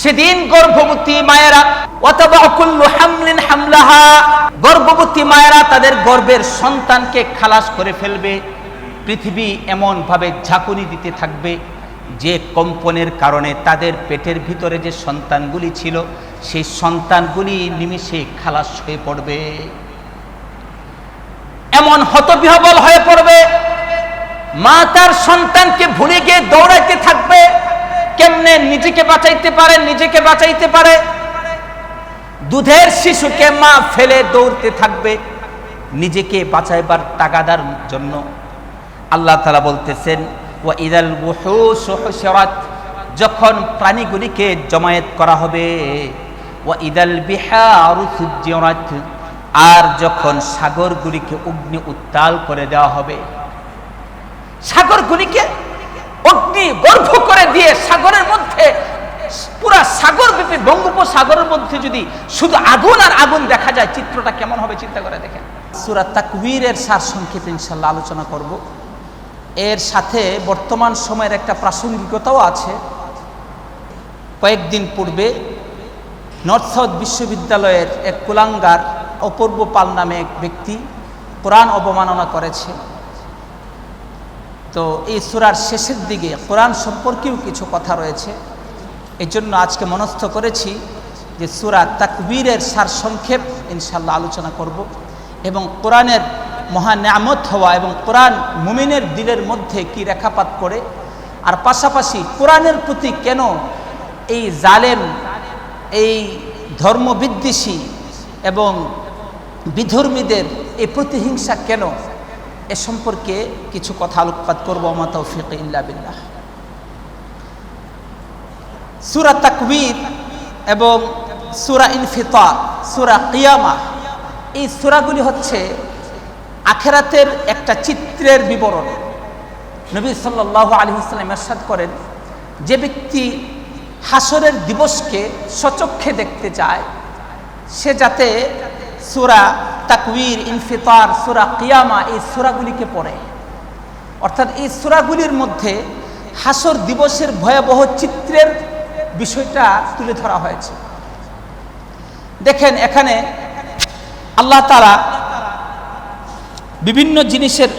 সেদিন গর্ভবতী মায়েরা গর্ভবতী মায়েরা তাদের গর্ভের সন্তানকে খালাস করে ফেলবে। পৃথিবী এমন ভাবে ঝাঁকুনি দিতে থাকবে যে কম্পনের কারণে তাদের পেটের ভিতরে যে সন্তানগুলি ছিল, সেই সন্তানগুলি নিমিষে খালাস হয়ে পড়বে। এমন হতবিহবল হয়ে পড়বে মা তার সন্তানকে ভুলে গিয়ে দৌড়াইতে থাকবে। কেমনে নিজেকে বাঁচাইতে পারে, নিজেকে বাঁচাইতে পারে? দুধের শিশুকে মা ফেলে দৌড়তে থাকবে। নিজেকে বাঁচাইবার তাগাদার জন্য। আল্লাহ তালা বলতেছেন ও ইদাল যখন প্রাণীগুলিকে জমায়েত করা হবে ও ইদাল বিহারু আর যখন সাগরগুলিকে অগ্নি উত্তাল করে দেওয়া হবে সাগরগুলিকে অগ্নি গর্ভ করে দিয়ে সাগরের মধ্যে, পুরা সাগর ব্যাপী বঙ্গোপসাগরের মধ্যে যদি শুধু আগুন আর আগুন দেখা যায়, চিত্রটা কেমন হবে চিন্তা করে দেখেন। সুরা তাকবীরের সার সংক্ষেপ ইনশাল্লাহ আলোচনা করব। এর সাথে বর্তমান সময়ের একটা প্রাসঙ্গিকতাও আছে। কয়েকদিন পূর্বে নর্থ সাউথ বিশ্ববিদ্যালয়ের এক কুলাঙ্গার অপূর্ব পাল নামে এক ব্যক্তি কোরআন অবমাননা করেছে। তো এই সুরার শেষের দিকে কোরআন সম্পর্কেও কিছু কথা রয়েছে। এই জন্য আজকে মনস্থ করেছি যে সুরা তাকবীরের সার সংক্ষেপ ইনশাল্লাহ আলোচনা করব এবং কোরআনের মহা নামত হওয়া এবং কোরআন মুমিনের দিলের মধ্যে কি রেখাপাত করে, আর পাশাপাশি কোরআনের প্রতি কেন এই জালেম, এই ধর্মবিদ্বেষী এবং বিধর্মীদের এই প্রতিহিংসা কেন এ সম্পর্কে কিছু কথা আলোকপাত করব আমা তৌফিক ইল্লা বিল্লাহ। সুরা তাকবীর এবং সুরা ইনফিতার, সুরা কিয়ামা, এই সুরাগুলি হচ্ছে আখেরাতের একটা চিত্রের বিবরণ। নবী সাল্লাহ আলী ইসলাম এরশাদ করেন, যে ব্যক্তি হাসরের দিবসকে সচক্ষে দেখতে চায়, সে যাতে সুরা তাকবীর, ইনফিতার, সুরা কিয়ামা এই সুরাগুলিকে পড়ে। অর্থাৎ এই সুরাগুলির মধ্যে হাসর দিবসের ভয়াবহ চিত্রের বিষয়টা তুলে ধরা হয়েছে। দেখেন, এখানে আল্লাহ তারা বিভিন্ন জিনিসের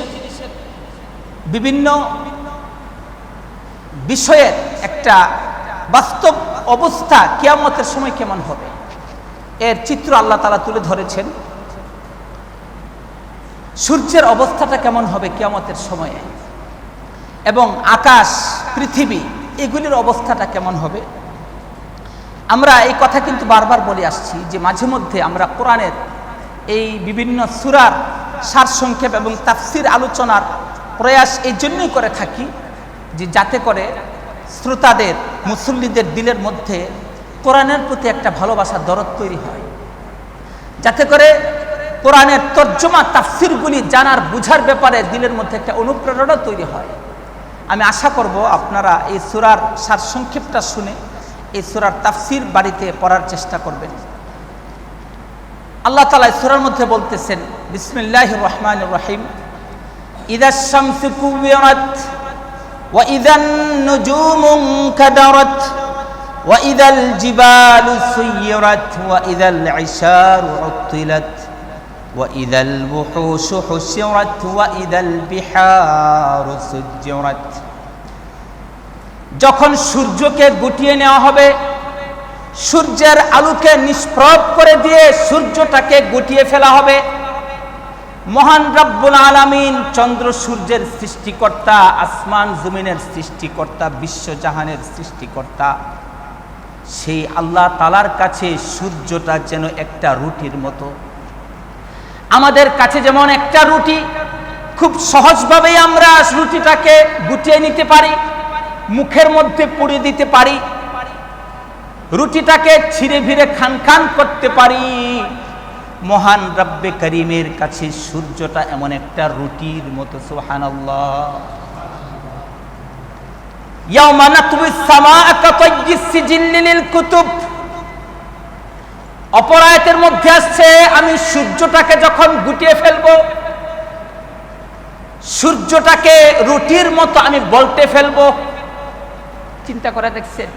বিভিন্ন বিষয়ের একটা বাস্তব অবস্থা কিয়ামতের সময় কেমন হবে? এর চিত্র আল্লাহ তালা তুলে ধরেছেন। সূর্যের অবস্থাটা কেমন হবে কিয়ামতের সময়ে? এবং আকাশ, পৃথিবী, এগুলির অবস্থাটা কেমন হবে? আমরা এই কথা কিন্তু বারবার বলে আসছি যে মাঝে মধ্যে আমরা কোরআনের এই বিভিন্ন সুরার সারসংক্ষেপ এবং তাফসির আলোচনার প্রয়াস এই জন্যই করে থাকি যে যাতে করে শ্রোতাদের, মুসল্লিদের দিলের মধ্যে কোরআনের প্রতি একটা ভালোবাসার দরদ তৈরি হয়। যাতে করে কোরআনের তর্জমা, তাফসিরগুলি জানার, বুঝার ব্যাপারে দিলের মধ্যে একটা অনুপ্রেরণা তৈরি হয়। আমি আশা করব আপনারা এই সুরার সারসংক্ষেপটা শুনে এই সুরার তাফসির বাড়িতে পড়ার চেষ্টা করবেন। আল্লাহ তালা সুরার মধ্যে বলতেছেন বিসমিল্লাহ রহমান রহিম। ইদা শামসু ওয়া ইদান নুজুমুন কাদারাত। وإذا الجبال سيرت وإذا العشار عطلت وإذا الوحوش حشرت وإذا البحار سجرت যখন সূর্যকে গুটিয়ে নেওয়া হবে সূর্যের আলোকে নিষ্প্রভ করে দিয়ে সূর্যটাকে গুটিয়ে ফেলা হবে মহান রব্বুল আলামিন চন্দ্র সূর্যের সৃষ্টিকর্তা আসমান জমিনের সৃষ্টিকর্তা বিশ্বজাহানের সৃষ্টিকর্তা সেই আল্লাহ তালার কাছে সূর্যটা যেন একটা রুটির মতো। আমাদের কাছে যেমন একটা রুটি, খুব সহজভাবেই আমরা রুটিটাকে গুটিয়ে নিতে পারি, মুখের মধ্যে পুড়ে দিতে পারি, রুটিটাকে ছিঁড়ে ভিড়ে খান খান করতে পারি। মহান রব্বে করিমের কাছে সূর্যটা এমন একটা রুটির মতো সোহান কুতুব অপরায়তের মধ্যে আসছে, আমি সূর্যটাকে যখন গুটিয়ে ফেলব, সূর্যটাকে রুটির মতো আমি বলতে ফেলব। চিন্তা করে দেখছেন,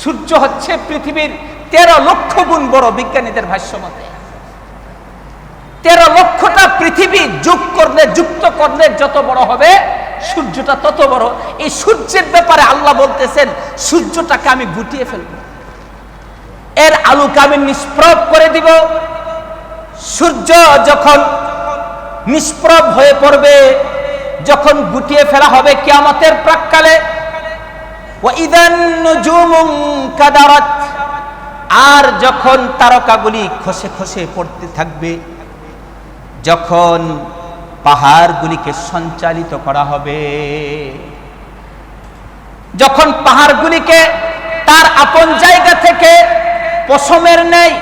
সূর্য হচ্ছে পৃথিবীর তেরো লক্ষ গুণ বড় বিজ্ঞানীদের ভাষ্য মতে। তেরো লক্ষটা পৃথিবী যোগ করলে, যুক্ত করলে যত বড় হবে সূর্যটা তত বড়। এই সূর্যের ব্যাপারে আল্লাহ বলতেছেন, সূর্যটাকে আমি গুটিয়ে ফেলব। এর আলোকে আমি নিষ্প্রভ করে দিব। সূর্য যখন নিষ্প্রব হয়ে পড়বে, যখন গুটিয়ে ফেলা হবে কিয়ামতের প্রাককালে আর যখন তারকাগুলি খসে খসে পড়তে থাকবে, যখন পাহাড়গুলিকে সঞ্চালিত করা হবে। যখন পাহাড়গুলিকে তার আপন জায়গা থেকে পশমের নেই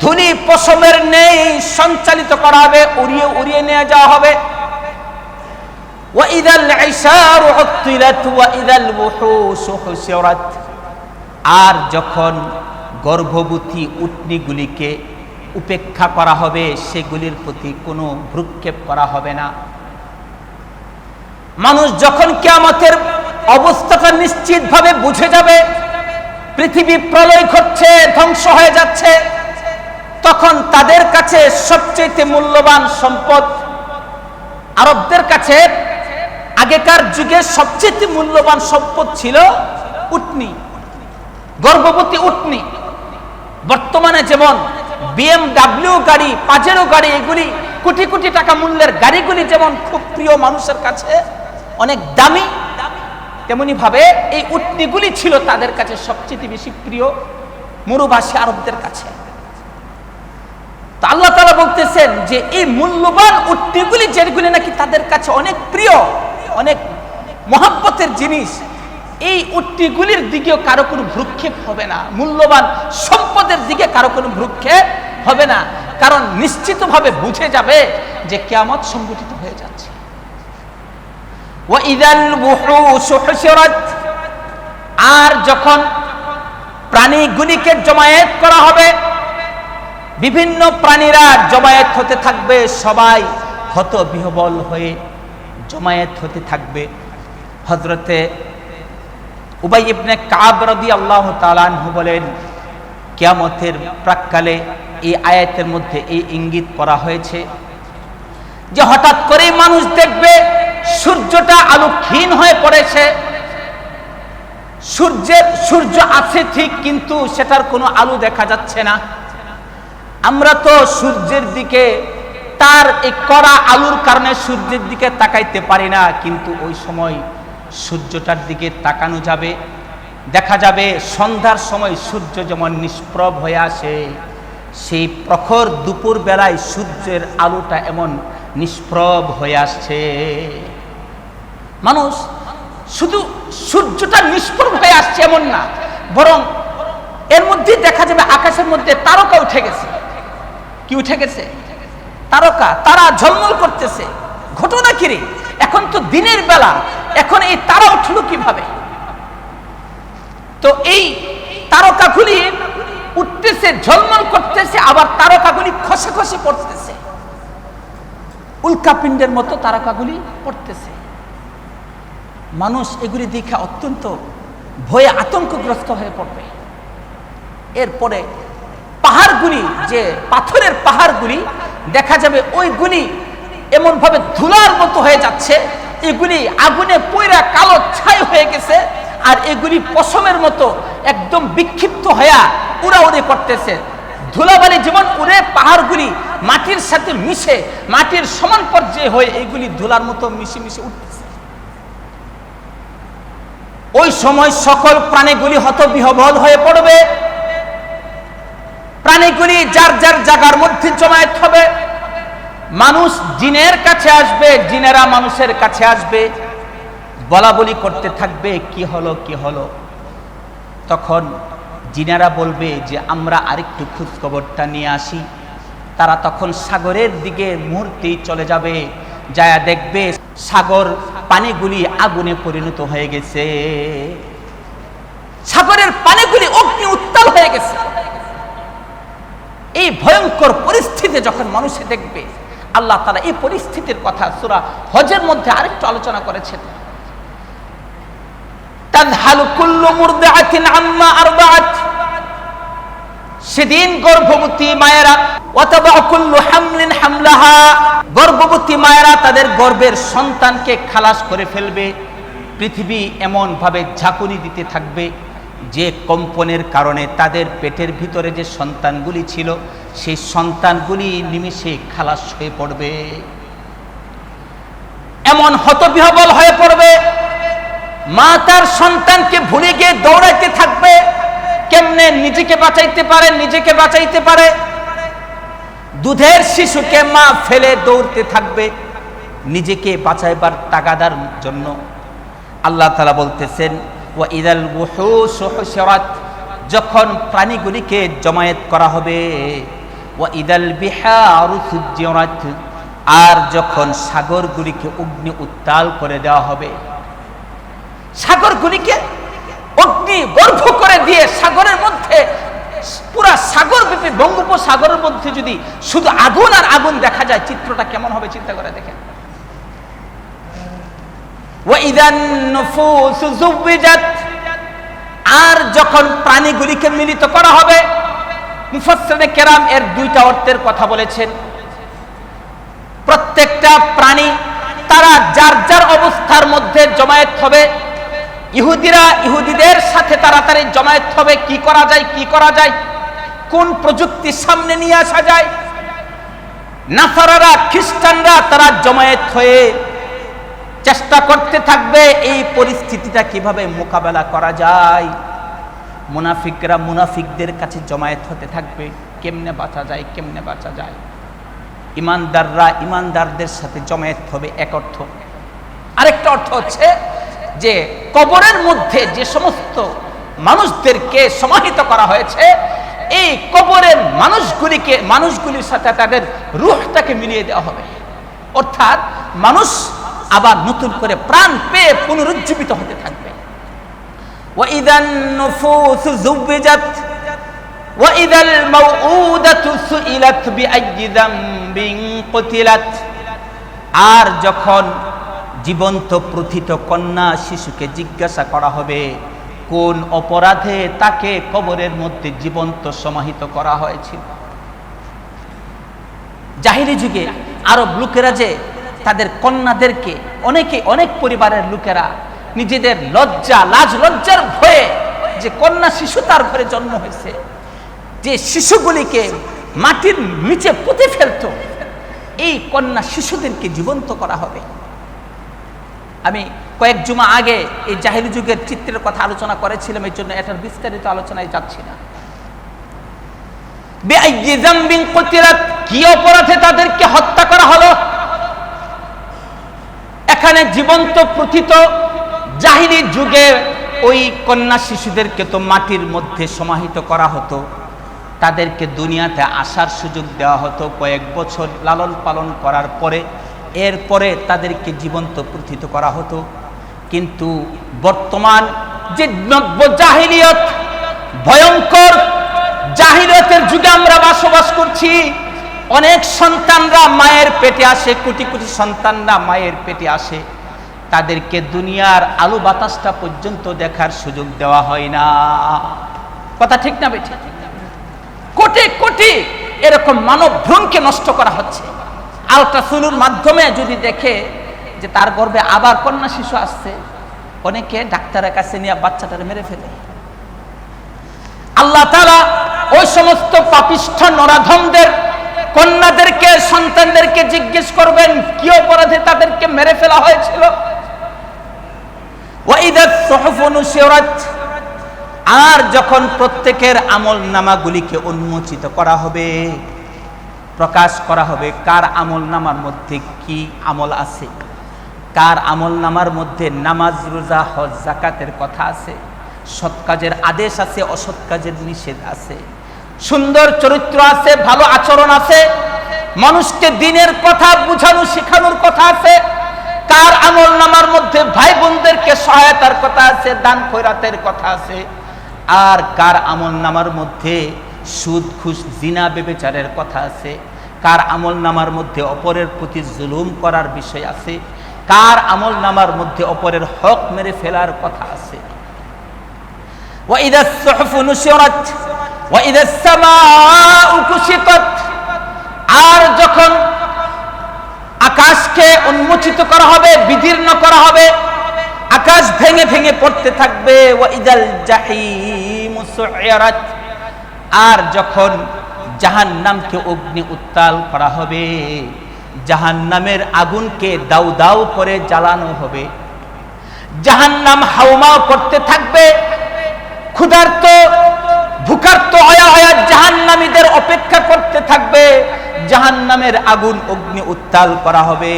ধুলি পশমের নেই সঞ্চালিত করা হবে, উড়িয়ে উড়িয়ে নিয়ে যাওয়া হবে। আর যখন গর্ভবতী উটনিগুলিকে উপেক্ষা করা হবে, সেগুলির প্রতি কোনো ভ্রুক্ষেপ করা হবে না। মানুষ যখন কেয়ামতের অবস্থাটা নিশ্চিতভাবে বুঝে যাবে, পৃথিবী প্রলয় ঘটছে, ধ্বংস হয়ে যাচ্ছে, তখন তাদের কাছে সবচেয়ে মূল্যবান সম্পদ আরবদের কাছে আগেকার যুগে সবচেয়ে মূল্যবান সম্পদ ছিল উটনি, গর্ভবতী উটনি। বর্তমানে যেমন বিএমডাব্লিউ গাড়ি পাজেরো গাড়ি, এগুলি কোটি কোটি টাকা মূল্যের গাড়িগুলি যেমন খুব প্রিয় মানুষের কাছে, অনেক দামি, তেমনি ভাবে এই উটনিগুলি ছিল তাদের কাছে সবচেয়ে বেশি প্রিয় মরুভাষী আরবদের কাছে। আল্লাহ তালা বলতেছেন যে এই মূল্যবান উটনিগুলি যেগুলি নাকি তাদের কাছে অনেক প্রিয়, অনেক মহাব্বতের জিনিস এই উটনিগুলির দিকেও কারও কোনো ভ্রুক্ষেপ হবে না, মূল্যবান সম্পদের দিকে কারও কোনো ভ্রুক্ষেপ হবে না। কারণ নিশ্চিতভাবে বুঝে যাবে যে কেয়ামত সংগঠিত হয়ে যাচ্ছে। আর যখন প্রাণীগুলিকে জমায়েত করা হবে, বিভিন্ন প্রাণীরা জমায়েত হতে থাকবে, সবাই হত বিহবল হয়ে জমায়েত হতে থাকবে। হজরতে উবাই ইবনে কাব রদি আল্লাহ তালানহু বলেন, কিয়ামতের প্রাককালে এই আয়াতের মধ্যে এই ইঙ্গিত করা হয়েছে যে হঠাৎ করেই মানুষ দেখবে সূর্যটা আলো ক্ষীণ হয়ে পড়েছে। সূর্যের, সূর্য আছে ঠিক, কিন্তু সেটার কোনো আলো দেখা যাচ্ছে না। আমরা তো সূর্যের দিকে, তার এই কড়া আলুর কারণে সূর্যের দিকে তাকাইতে পারি না, কিন্তু ওই সময় সূর্যটার দিকে তাকানো যাবে। দেখা যাবে সন্ধ্যার সময় সূর্য যেমন নিষ্প্রভ হয়ে আসে, সেই প্রখর দুপুর বেলায় সূর্যের আলোটা এমন নিষ্প্রভ হয়ে আসছে। মানুষ শুধু সূর্যটা নিষ্প্রভ হয়ে আসছে এমন না, বরং এর মধ্যে দেখা যাবে আকাশের মধ্যে তারকা উঠে গেছে। কি উঠে গেছে? তারকা, তারা ঝলমল করতেছে। ঘটনা কিরে এখন তো দিনের বেলা এখন এই তারা উঠল কীভাবে? তো এই তারকাগুলি উঠতেছে, ঝলমল করতেছে, আবার তারকাগুলি খসে খসে পড়তেছে। উল্কাপিণ্ডের মতো তারকাগুলি পড়তেছে। মানুষ এগুলি দেখে অত্যন্ত ভয়ে আতঙ্কগ্রস্ত হয়ে পড়বে। এরপরে পাহাড়গুলি, যে পাথরের পাহাড়গুলি, দেখা যাবে ওইগুলি এমনভাবে ধুলার মতো হয়ে যাচ্ছে এগুলি আগুনে পয়রা কালো ছাই হয়ে গেছে, আর এগুলি পশমের মতো একদম বিক্ষিপ্ত হয়ে উড়াউড়ি করতেছে। ধুলাবালি যেমন উড়ে পাহাড়গুলি মাটির সাথে মিশে, মাটির সমান পর্যায়ে হয়ে এগুলি ধুলার মতো মিশে মিশে উঠতেছে। ওই সময় সকল প্রাণীগুলি হতবিহবল হয়ে পড়বে। প্রাণীগুলি যার যার জায়গার মধ্যে জমায়েত হবে। মানুষ জিনের কাছে আসবে, জিনেরা মানুষের কাছে আসবে। বলা বলি করতে থাকবে, কি হলো কি হলো। তখন জিনারা বলবে যে, আমরা আরেকটু খোঁজ খবরটা নিয়ে আসি। তারা তখন সাগরের দিকে মুহূর্তেই চলে যাবে। যায়া দেখবে সাগর পানিগুলি আগুনে পরিণত হয়ে গেছে। সাগরের পানিগুলি অগ্নি উত্তাল হয়ে গেছে। এই ভয়ঙ্কর পরিস্থিতি যখন মানুষে দেখবে আল্লাহ তালা এই পরিস্থিতির কথা সুরা হজের মধ্যে আরেকটু আলোচনা করেছেন। সেদিন গর্ভবতী মায়েরা অথবা কুল্লু হামলিন হামলাহা। গর্ভবতী মায়েরা তাদের গর্ভের সন্তানকে খালাস করে ফেলবে। পৃথিবী এমন ভাবে ঝাঁকুনি দিতে থাকবে। যে কম্পনের কারণে তাদের পেটের ভিতরে যে সন্তানগুলি ছিল, সেই সন্তানগুলি নিমিষে খালাস হয়ে পড়বে। এমন হতবিহবল হয়ে পড়বে, মা তার সন্তানকে ভুলে গিয়ে দৌড়াইতে থাকবে। কেমনে নিজেকে বাঁচাইতে পারে, নিজেকে বাঁচাইতে পারে? দুধের শিশুকে মা ফেলে দৌড়তে থাকবে, নিজেকে বাঁচাইবার তাগাদার জন্য। আল্লাহ তালা বলতেছেন যখন প্রাণীগুলিকে জমায়েত করা হবে আর যখন সাগরগুলিকে অগ্নি উত্তাল করে দেওয়া হবে, সাগরগুলিকে অগ্নি গর্ভ করে দিয়ে সাগরের মধ্যে, পুরা সাগর বঙ্গোপসাগরের মধ্যে যদি শুধু আগুন আর আগুন দেখা যায়, চিত্রটা কেমন হবে চিন্তা করে দেখেন। আর যখন প্রাণীগুলিকে মিলিত করা হবে কেরাম এর দুইটা অর্থের কথা বলেছেন। প্রত্যেকটা প্রাণী তারা যার যার অবস্থার মধ্যে জমায়েত হবে, ইহুদিরা ইহুদিদের সাথে তাড়াতাড়ি জমায়েত হবে, কি করা যায়, কি করা যায়, কোন প্রযুক্তি সামনে নিয়ে আসা যায়। নাসারারা, খ্রিস্টানরা তারা জমায়েত হয়ে চেষ্টা করতে থাকবে, এই পরিস্থিতিটা কীভাবে মোকাবেলা করা যায়? মুনাফিকরা মুনাফিকদের কাছে জমায়েত হতে থাকবে, কেমনে বাঁচা যায়, কেমনে বাঁচা যায়? ইমানদাররা ইমানদারদের সাথে জমায়েত হবে এক অর্থ। আরেকটা অর্থ হচ্ছে যে, কবরের মধ্যে যে সমস্ত মানুষদেরকে সমাহিত করা হয়েছে, এই কবরের মানুষগুলিকে, মানুষগুলির সাথে তাদের রুহটাকে মিলিয়ে দেওয়া হবে। অর্থাৎ মানুষ আবার নতুন করে প্রাণ পেয়ে পুনরুজ্জীবিত হতে থাকবে وَإِذَا النُّفُوسُ زُوِّجَتْ وَإِذَا الْمَوْءُودَةُ سُئِلَتْ بِأَيِّ ذَنبٍ قُتِلَتْ আর যখন জীবন্ত প্রথিত কন্যা শিশুকে জিজ্ঞাসা করা হবে কোন অপরাধে তাকে কবরের মধ্যে জীবন্ত সমাহিত করা হয়েছিল জাহিরি যুগে আরব লোকেরা যে তাদের কন্যাদেরকে অনেকে অনেক পরিবারের লোকেরা নিজেদের লজ্জা, লাজ, লজ্জার ভয়ে যে কন্যা শিশু তার ঘরে জন্ম হয়েছে, যে শিশুগুলিকে মাটির নিচে পুঁতে ফেলতো, এই কন্যা শিশুদেরকে জীবন্ত করা হবে। আমি কয়েক জুমা আগে এই জাহিরি যুগের চিত্রের কথা আলোচনা করেছিলাম, এই জন্য এটার বিস্তারিত আলোচনায় যাচ্ছি না। কি অপরাধে তাদেরকে হত্যা করা হলো? এখানে জীবন্ত প্রথিত জাহিরি যুগে ওই কন্যা শিশুদেরকে তো মাটির মধ্যে সমাহিত করা হতো। তাদেরকে দুনিয়াতে আসার সুযোগ দেওয়া হতো কয়েক বছর লালন পালন করার পরে। এরপরে তাদেরকে জীবন্ত প্রথিত করা হতো। কিন্তু বর্তমান যে নব্য জাহিলিয়ত, ভয়ঙ্কর জাহিলিয়তের যুগে আমরা বসবাস করছি অনেক সন্তানরা মায়ের পেটে আসে, কোটি কোটি সন্তানরা মায়ের পেটে আসে। তাদেরকে দুনিয়ার আলু বাতাসটা পর্যন্ত দেখার সুযোগ দেওয়া হয় না। কথা ঠিক না বেঠিক কোটি কোটি এরকম মানব ভ্রমকে নষ্ট করা হচ্ছে। আলট্রাসোনুর মাধ্যমে যদি দেখে যে তার গর্বে আবার কন্যা শিশু আসছে, অনেকে ডাক্তারের কাছে নিয়ে বাচ্চাটারে মেরে ফেলে। আল্লাহ তারা ওই সমস্ত পাপিষ্ঠ নরাধমদের কন্যাদেরকে, সন্তানদেরকে জিজ্ঞেস করবেন, কি অপরাধে তাদেরকে মেরে ফেলা হয়েছিল? আর যখন প্রত্যেকের আমল নামাগুলিকে উন্মোচিত করা হবে, প্রকাশ করা হবে, কার আমল নামার মধ্যে কি আমল আছে? কার আমল নামার মধ্যে নামাজ, রোজা, হজ, জাকাতের কথা আছে? সৎ কাজের আদেশ আছে, অসৎ কাজের নিষেধ আছে? সুন্দর চরিত্র আছে, ভালো আচরণ আছে, মানুষকে দিনের কথা বুঝানো, শেখানোর কথা আছে, তার আমল নামার মধ্যে ভাই বোনদেরকে সহায়তার কথা আছে, দান খৈরাতের কথা আছে, আর কার আমল নামার মধ্যে সুদ খুশ জিনা বেবেচারের কথা আছে, কার আমল নামার মধ্যে অপরের প্রতি জুলুম করার বিষয় আছে, কার আমল নামার মধ্যে অপরের হক মেরে ফেলার কথা আছে। ওয়াইদা সহফু নুসিরাত আর যখন আকাশকে উন্মোচিত করা হবে, বিদীর্ণ করা হবে, আকাশ ভেঙে ভেঙে পড়তে থাকবে আর যখন জাহান্নামকে অগ্নি উত্তাল করা হবে, জাহান্নামের আগুনকে দাউ দাউ করে জ্বালানো হবে, জাহান্নাম হাউমাও করতে থাকবে, ক্ষুধার্ত ভুকার্ত অয়া অয়া জাহান্নামীদের অপেক্ষা করতে থাকবে। জাহান্নামের আগুন অগ্নি উত্তাল করা হবে।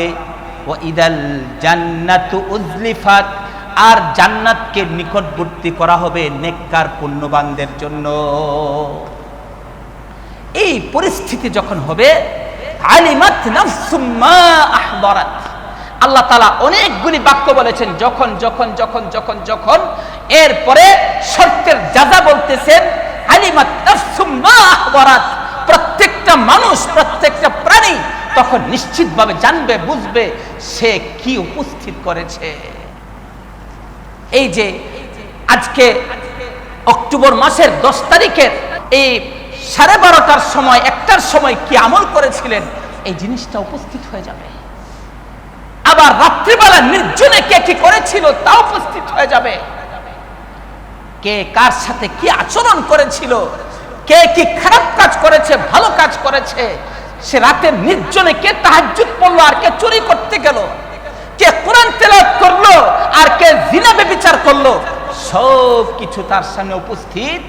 ও ইদাল জান্নাতু উজলিফাত, আর জান্নাতকে নিকটবর্তী করা হবে নেককার পুণ্যবানদের জন্য। এই পরিস্থিতি যখন হবে, আলিমাত নাফসুম মা আহদারাত। আল্লাহ তালা অনেকগুলি বাক্য বলেছেন, যখন যখন যখন যখন যখন, এরপরে শর্তের যাজা বলতেছেন প্রত্যেকটা মানুষ, প্রত্যেকটা প্রাণী তখন নিশ্চিতভাবে জানবে, বুঝবে সে কি উপস্থিত করেছে। এই যে আজকে অক্টোবর মাসের দশ তারিখের এই সাড়ে বারোটার সময়, একটার সময় কি আমল করেছিলেন, এই জিনিসটা উপস্থিত হয়ে যাবে। আবার রাত্রিবেলা নির্জনে কে কি করেছিল, তা উপস্থিত হয়ে যাবে। কে কার সাথে কি আচরণ করেছিল? কে কি খারাপ কাজ করেছে, ভালো কাজ করেছে? সে রাতে নির্জনে কে তাহাজুত পড়ল আর কে চুরি করতে গেল? কে কোরআন তেলাত করল আর কে জিনা বিচার করল? সব কিছু তার সামনে উপস্থিত।